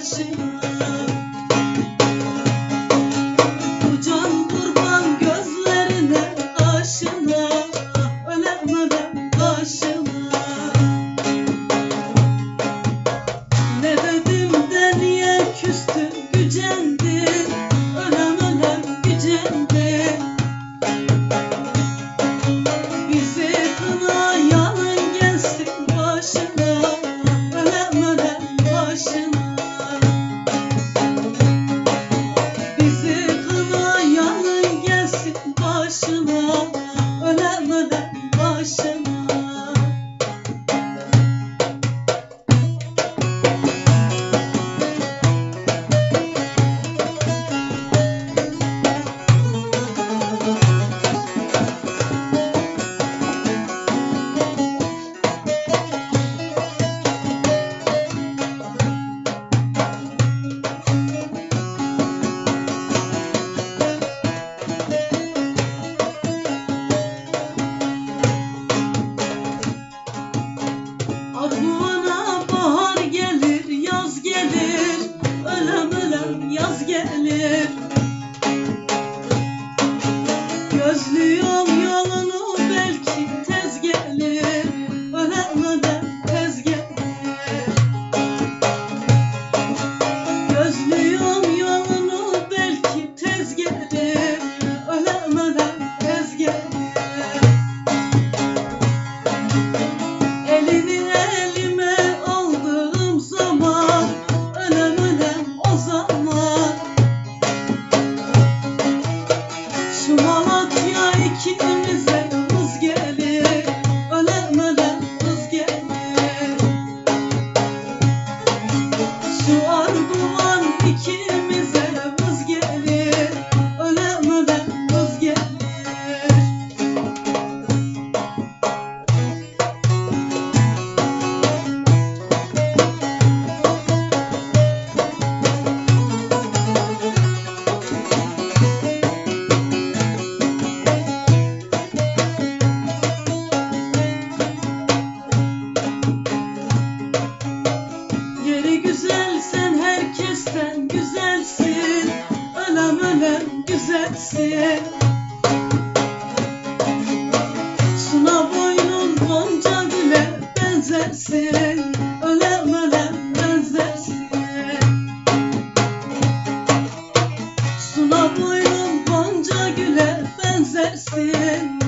Hashim başına Ölem ölem Gözlüyorum blessing.